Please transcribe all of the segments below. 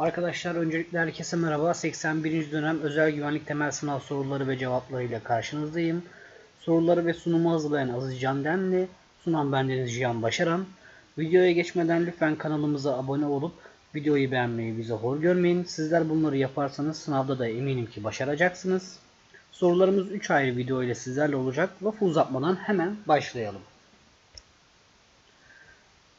Arkadaşlar öncelikle herkese merhaba. 81. dönem özel güvenlik temel sınav soruları ve cevaplarıyla karşınızdayım. Soruları ve sunumu hazırlayan Aziz Can Denli, sunan bendeniz Cihan Başaran. Videoya geçmeden lütfen kanalımıza abone olup videoyu beğenmeyi bize hor görmeyin. Sizler bunları yaparsanız sınavda da eminim ki başaracaksınız. Sorularımız 3 ayrı video ile sizlerle olacak. Lafı uzatmadan hemen başlayalım.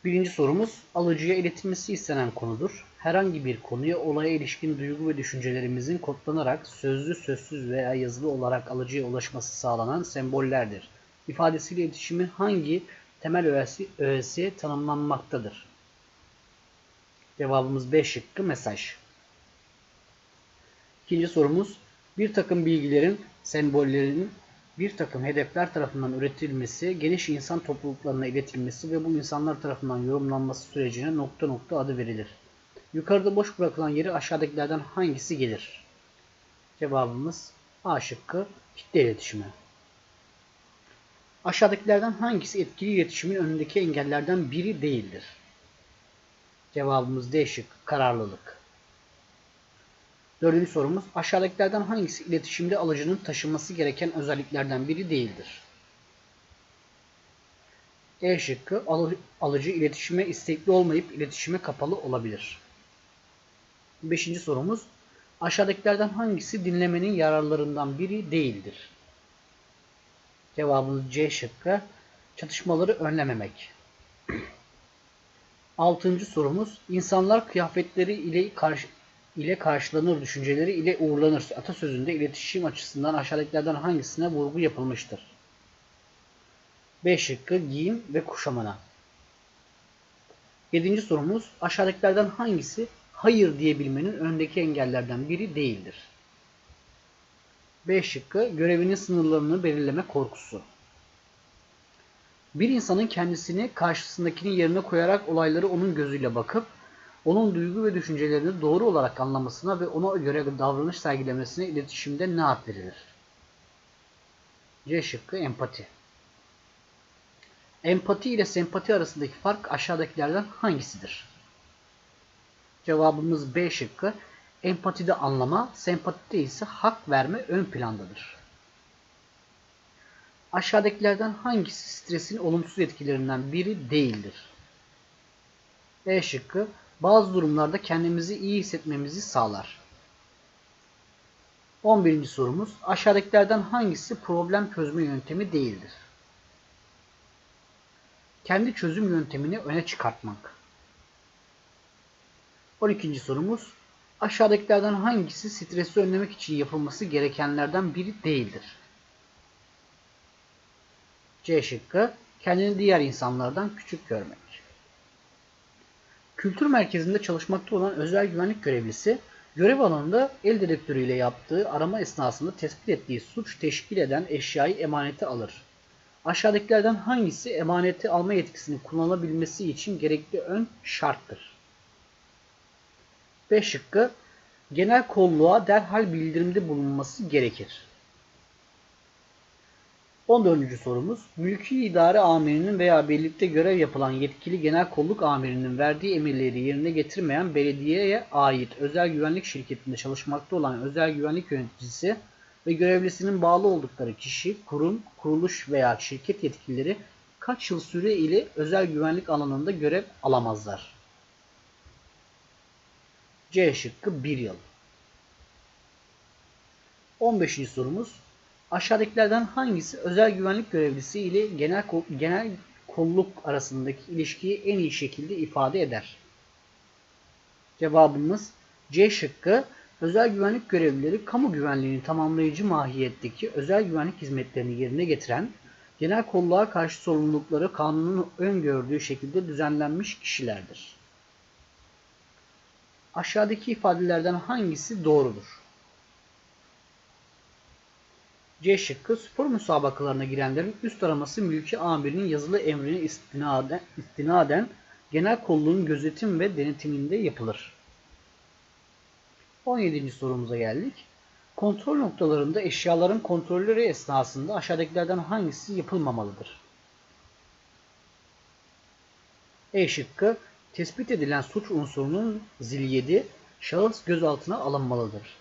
Birinci sorumuz alıcıya iletilmesi istenen konudur. Herhangi bir konuya olaya ilişkin duygu ve düşüncelerimizin kodlanarak sözlü, sözsüz veya yazılı olarak alıcıya ulaşması sağlanan sembollerdir. İfadesiyle iletişimin hangi temel öğesi, öğesi tanımlanmaktadır? Cevabımız B şıkkı mesaj. İkinci sorumuz bir takım bilgilerin, sembollerin bir takım hedefler tarafından üretilmesi, geniş insan topluluklarına iletilmesi ve bu insanlar tarafından yorumlanması sürecine nokta nokta adı verilir. Yukarıda boş bırakılan yeri aşağıdakilerden hangisi gelir? Cevabımız A şıkkı kitle iletişimi. Aşağıdakilerden hangisi etkili iletişimin önündeki engellerden biri değildir? Cevabımız D şıkkı kararlılık. Dördüncü sorumuz aşağıdakilerden hangisi iletişimde alıcının taşıması gereken özelliklerden biri değildir? E şıkkı alıcı iletişime istekli olmayıp iletişime kapalı olabilir. Beşinci sorumuz aşağıdakilerden hangisi dinlemenin yararlarından biri değildir? Cevabımız C şıkkı çatışmaları önlememek. Altıncı sorumuz insanlar kıyafetleri ile karşı ile karşılanır, düşünceleri ile uğurlanır. Atasözünde iletişim açısından aşağıdakilerden hangisine vurgu yapılmıştır? B şıkkı giyim ve kuşamına. Yedinci sorumuz aşağıdakilerden hangisi hayır diyebilmenin öndeki engellerden biri değildir? B şıkkı görevinin sınırlarını belirleme korkusu. Bir insanın kendisini karşısındakinin yerine koyarak olayları onun gözüyle bakıp onun duygu ve düşüncelerini doğru olarak anlamasına ve ona göre davranış sergilemesine iletişimde ne ad verilir? C şıkkı empati. Empati ile sempati arasındaki fark aşağıdakilerden hangisidir? Cevabımız B şıkkı. Empatide anlama, sempatide ise hak verme ön plandadır. Aşağıdakilerden hangisi stresin olumsuz etkilerinden biri değildir? E şıkkı bazı durumlarda kendimizi iyi hissetmemizi sağlar. 11. sorumuz aşağıdakilerden hangisi problem çözme yöntemi değildir? Kendi çözüm yöntemini öne çıkartmak. 12. sorumuz aşağıdakilerden hangisi stresi önlemek için yapılması gerekenlerden biri değildir? C şıkkı kendini diğer insanlardan küçük görmek. Kültür merkezinde çalışmakta olan özel güvenlik görevlisi görev alanında el dedektörüyle yaptığı arama esnasında tespit ettiği suç teşkil eden eşyayı emanete alır. Aşağıdakilerden hangisi emaneti alma yetkisini kullanabilmesi için gerekli ön şarttır? B şıkkı genel kolluğa derhal bildirimde bulunması gerekir. 14. sorumuz mülki idare amirinin veya birlikte görev yapılan yetkili genel kolluk amirinin verdiği emirleri yerine getirmeyen belediyeye ait özel güvenlik şirketinde çalışmakta olan özel güvenlik yöneticisi ve görevlisinin bağlı oldukları kişi, kurum, kuruluş veya şirket yetkilileri kaç yıl süre ile özel güvenlik alanında görev alamazlar? C şıkkı 1 yıl. 15. sorumuz Aşağıdakilerden hangisi özel güvenlik görevlisi ile genel, genel kolluk arasındaki ilişkiyi en iyi şekilde ifade eder? Cevabımız C şıkkı özel güvenlik görevlileri kamu güvenliğini tamamlayıcı mahiyetteki özel güvenlik hizmetlerini yerine getiren, genel kolluğa karşı sorumlulukları kanunun öngördüğü şekilde düzenlenmiş kişilerdir. Aşağıdaki ifadelerden hangisi doğrudur? C şıkkı spor müsabakalarına girenlerin üst araması mülki amirinin yazılı emrine istinaden, istinaden genel kolluğun gözetim ve denetiminde yapılır. 17. sorumuza geldik. Kontrol noktalarında eşyaların kontrolleri esnasında aşağıdakilerden hangisi yapılmamalıdır? E şıkkı tespit edilen suç unsurunun zil 7 şahıs gözaltına alınmalıdır.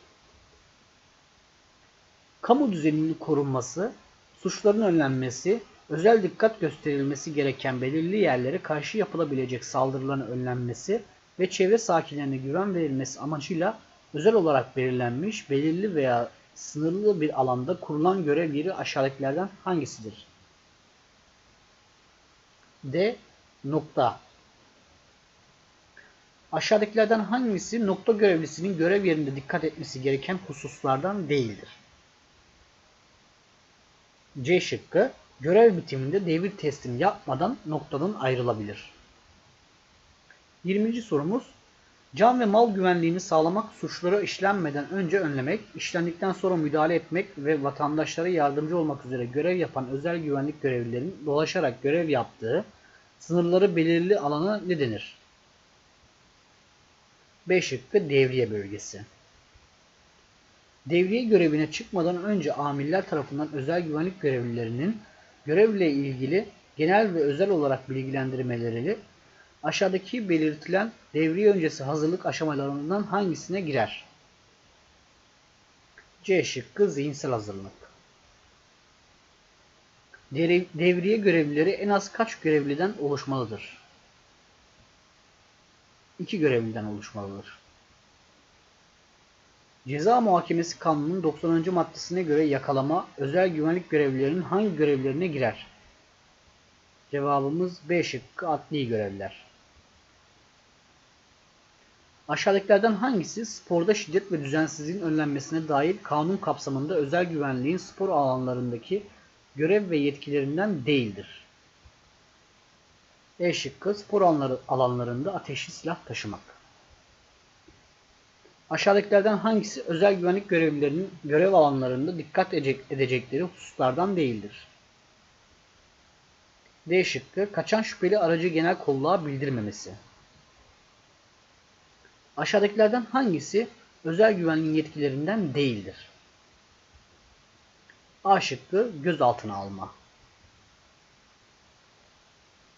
Kamu düzeninin korunması, suçların önlenmesi, özel dikkat gösterilmesi gereken belirli yerlere karşı yapılabilecek saldırıların önlenmesi ve çevre sakinlerine güven verilmesi amacıyla özel olarak belirlenmiş belirli veya sınırlı bir alanda kurulan görev yeri aşağıdakilerden hangisidir? D. Nokta Aşağıdakilerden hangisi nokta görevlisinin görev yerinde dikkat etmesi gereken hususlardan değildir? C şıkkı görev bitiminde devir teslim yapmadan noktadan ayrılabilir. 20. sorumuz Can ve mal güvenliğini sağlamak, suçları işlenmeden önce önlemek, işlendikten sonra müdahale etmek ve vatandaşlara yardımcı olmak üzere görev yapan özel güvenlik görevlilerinin dolaşarak görev yaptığı sınırları belirli alana ne denir? B şıkkı devriye bölgesi. Devriye görevine çıkmadan önce amirler tarafından özel güvenlik görevlilerinin görevle ilgili genel ve özel olarak bilgilendirmeleri aşağıdaki belirtilen devriye öncesi hazırlık aşamalarından hangisine girer? C şıkkı zihinsel hazırlık. Devriye görevlileri en az kaç görevliden oluşmalıdır? İki görevliden oluşmalıdır. Ceza Muhakemesi Kanunu'nun 90. maddesine göre yakalama özel güvenlik görevlilerinin hangi görevlerine girer? Cevabımız B şıkkı adli görevler. Aşağıdakilerden hangisi sporda şiddet ve düzensizliğin önlenmesine dair kanun kapsamında özel güvenliğin spor alanlarındaki görev ve yetkilerinden değildir? E şıkkı spor alanlarında ateşli silah taşımak. Aşağıdakilerden hangisi özel güvenlik görevlilerinin görev alanlarında dikkat edecekleri hususlardan değildir? D şıkkı kaçan şüpheli aracı genel kolluğa bildirmemesi. Aşağıdakilerden hangisi özel güvenliğin yetkilerinden değildir? A şıkkı gözaltına alma.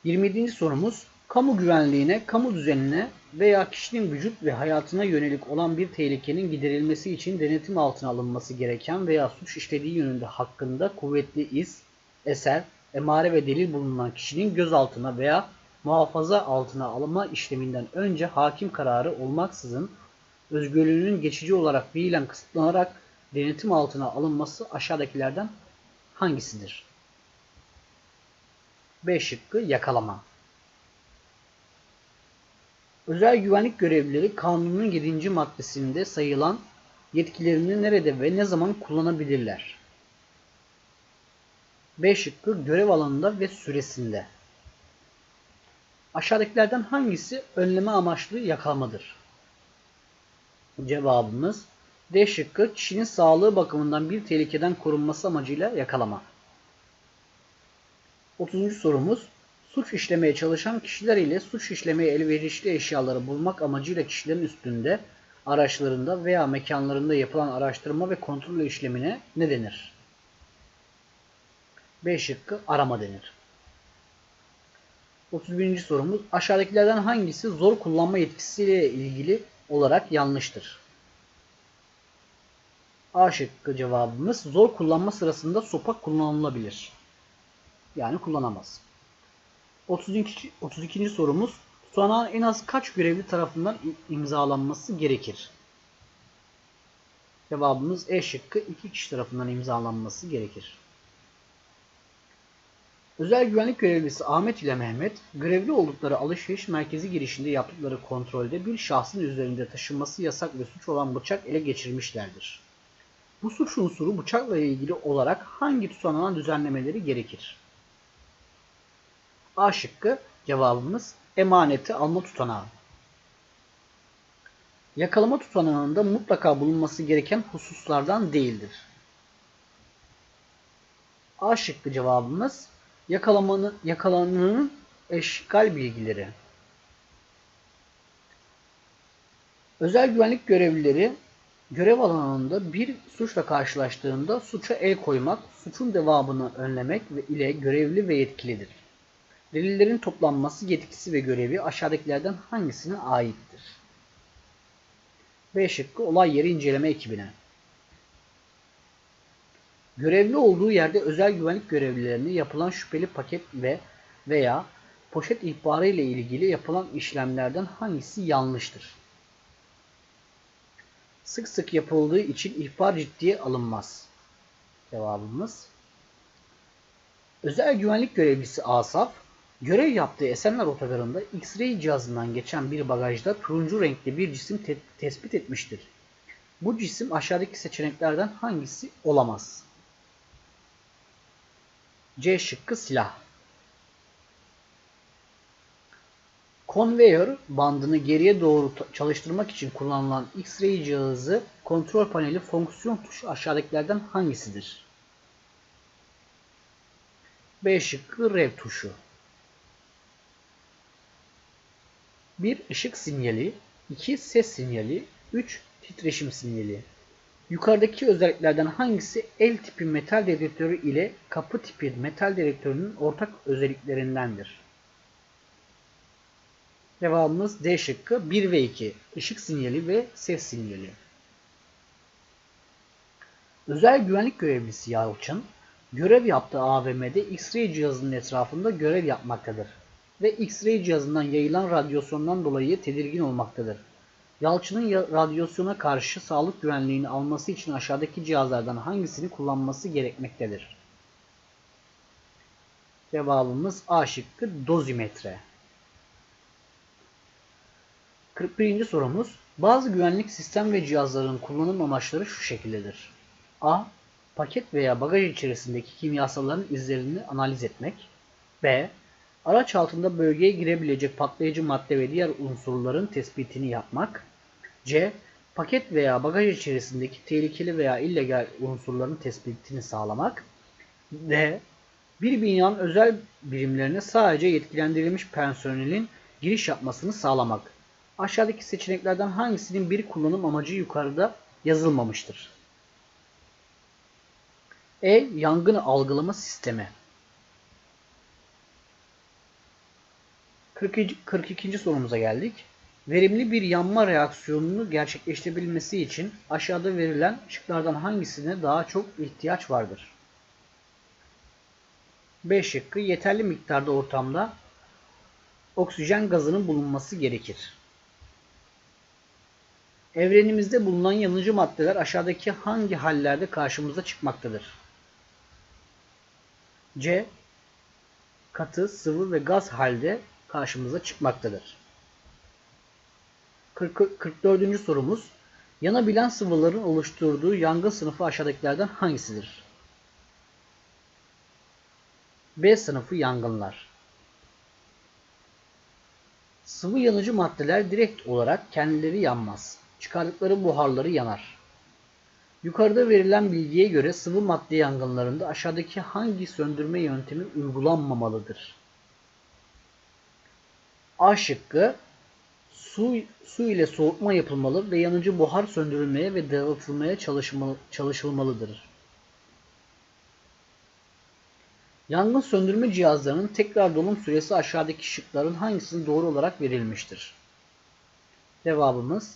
27. sorumuz kamu güvenliğine, kamu düzenine veya kişinin vücut ve hayatına yönelik olan bir tehlikenin giderilmesi için denetim altına alınması gereken veya suç işlediği yönünde hakkında kuvvetli iz, eser, emare ve delil bulunan kişinin gözaltına veya muhafaza altına alınma işleminden önce hakim kararı olmaksızın özgürlüğünün geçici olarak fiilen kısıtlanarak denetim altına alınması aşağıdakilerden hangisidir? B şıkkı yakalama. Özel güvenlik görevlileri kanunun 7. maddesinde sayılan yetkilerini nerede ve ne zaman kullanabilirler? B şıkkı görev alanında ve süresinde. Aşağıdakilerden hangisi önleme amaçlı yakalamadır? Cevabımız D şıkkı kişinin sağlığı bakımından bir tehlikeden korunması amacıyla yakalama. 30. sorumuz suç işlemeye çalışan kişiler ile suç işlemeye elverişli eşyaları bulmak amacıyla kişilerin üstünde, araçlarında veya mekanlarında yapılan araştırma ve kontrol işlemine ne denir? B şıkkı arama denir. 31. sorumuz aşağıdakilerden hangisi zor kullanma yetkisiyle ilgili olarak yanlıştır? A şıkkı cevabımız zor kullanma sırasında sopa kullanılabilir. Yani kullanamaz. 32. 32. sorumuz tutanağın en az kaç görevli tarafından imzalanması gerekir? Cevabımız E şıkkı iki kişi tarafından imzalanması gerekir. Özel güvenlik görevlisi Ahmet ile Mehmet, görevli oldukları alışveriş merkezi girişinde yaptıkları kontrolde bir şahsın üzerinde taşınması yasak ve suç olan bıçak ele geçirmişlerdir. Bu suç unsuru bıçakla ilgili olarak hangi tutanağa düzenlemeleri gerekir? A şıkkı cevabımız emaneti alma tutanağı. Yakalama tutanağında mutlaka bulunması gereken hususlardan değildir. A şıkkı cevabımız yakalamanın, yakalananın eşgal bilgileri. Özel güvenlik görevlileri görev alanında bir suçla karşılaştığında suça el koymak, suçun devamını önlemek ve ile görevli ve yetkilidir. Delillerin toplanması yetkisi ve görevi aşağıdakilerden hangisine aittir? B şıkkı olay yeri inceleme ekibine. Görevli olduğu yerde özel güvenlik görevlilerine yapılan şüpheli paket ve veya poşet ihbarı ile ilgili yapılan işlemlerden hangisi yanlıştır? Sık sık yapıldığı için ihbar ciddiye alınmaz. Cevabımız. Özel güvenlik görevlisi Asaf, görev yaptığı Esenler Otogarı'nda X-ray cihazından geçen bir bagajda turuncu renkli bir cisim te tespit etmiştir. Bu cisim aşağıdaki seçeneklerden hangisi olamaz? C şıkkı silah. Konveyör bandını geriye doğru çalıştırmak için kullanılan X-ray cihazı kontrol paneli fonksiyon tuşu aşağıdakilerden hangisidir? B şıkkı rev tuşu. 1. ışık sinyali 2. Ses sinyali 3. Titreşim sinyali Yukarıdaki özelliklerden hangisi el tipi metal dedektörü ile kapı tipi metal dedektörünün ortak özelliklerindendir? Cevabımız D şıkkı 1 ve 2. Işık sinyali ve ses sinyali. Özel güvenlik görevlisi Yalçın, görev yaptığı AVM'de X-ray cihazının etrafında görev yapmaktadır ve X-ray cihazından yayılan radyasyondan dolayı tedirgin olmaktadır. Yalçın'ın radyasyona karşı sağlık güvenliğini alması için aşağıdaki cihazlardan hangisini kullanması gerekmektedir? Cevabımız A şıkkı dozimetre. 41. sorumuz. Bazı güvenlik sistem ve cihazların kullanım amaçları şu şekildedir. A. Paket veya bagaj içerisindeki kimyasalların izlerini analiz etmek. B. Araç altında bölgeye girebilecek patlayıcı madde ve diğer unsurların tespitini yapmak. C. Paket veya bagaj içerisindeki tehlikeli veya illegal unsurların tespitini sağlamak. D. Bir binanın özel birimlerine sadece yetkilendirilmiş personelin giriş yapmasını sağlamak. Aşağıdaki seçeneklerden hangisinin bir kullanım amacı yukarıda yazılmamıştır? E. Yangın algılama sistemi. 42. 42. sorumuza geldik. Verimli bir yanma reaksiyonunu gerçekleştirebilmesi için aşağıda verilen şıklardan hangisine daha çok ihtiyaç vardır? B şıkkı yeterli miktarda ortamda oksijen gazının bulunması gerekir. Evrenimizde bulunan yanıcı maddeler aşağıdaki hangi hallerde karşımıza çıkmaktadır? C. Katı, sıvı ve gaz halde karşımıza çıkmaktadır. 40, 44. sorumuz. Yanabilen sıvıların oluşturduğu yangın sınıfı aşağıdakilerden hangisidir? B sınıfı yangınlar. Sıvı yanıcı maddeler direkt olarak kendileri yanmaz. Çıkardıkları buharları yanar. Yukarıda verilen bilgiye göre sıvı madde yangınlarında aşağıdaki hangi söndürme yöntemi uygulanmamalıdır? A şıkkı su, su ile soğutma yapılmalı ve yanıcı buhar söndürülmeye ve dağıtılmaya çalışmalı, çalışılmalıdır. Yangın söndürme cihazlarının tekrar dolum süresi aşağıdaki şıkların hangisinin doğru olarak verilmiştir? Cevabımız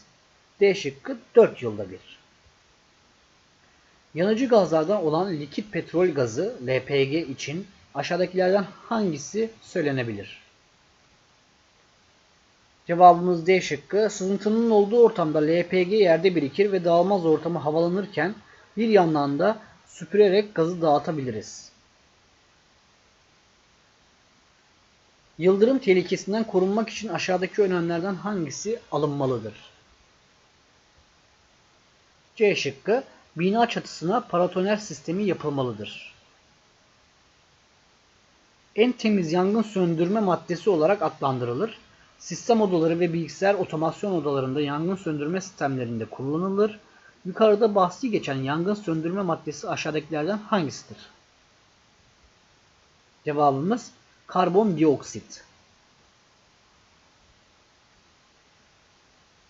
D şıkkı 4 yılda bir. Yanıcı gazlardan olan likit petrol gazı LPG için aşağıdakilerden hangisi söylenebilir? Cevabımız D şıkkı. Sızıntının olduğu ortamda LPG yerde birikir ve dağılmaz ortamı havalanırken bir yandan da süpürerek gazı dağıtabiliriz. Yıldırım tehlikesinden korunmak için aşağıdaki önlemlerden hangisi alınmalıdır? C şıkkı. Bina çatısına paratoner sistemi yapılmalıdır. En temiz yangın söndürme maddesi olarak adlandırılır. Sistem odaları ve bilgisayar otomasyon odalarında yangın söndürme sistemlerinde kullanılır. Yukarıda bahsi geçen yangın söndürme maddesi aşağıdakilerden hangisidir? Cevabımız karbondioksit.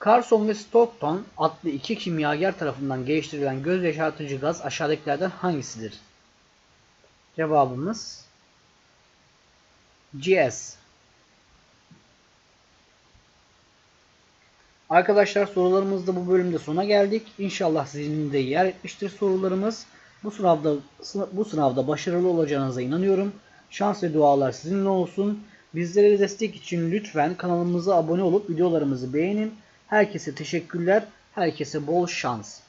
Carson ve Stockton adlı iki kimyager tarafından geliştirilen göz yaşartıcı gaz aşağıdakilerden hangisidir? Cevabımız GS. Arkadaşlar sorularımız da bu bölümde sona geldik. İnşallah sizin de yer etmiştir sorularımız. Bu sınavda bu sınavda başarılı olacağınıza inanıyorum. Şans ve dualar sizinle olsun. Bizlere destek için lütfen kanalımıza abone olup videolarımızı beğenin. Herkese teşekkürler. Herkese bol şans.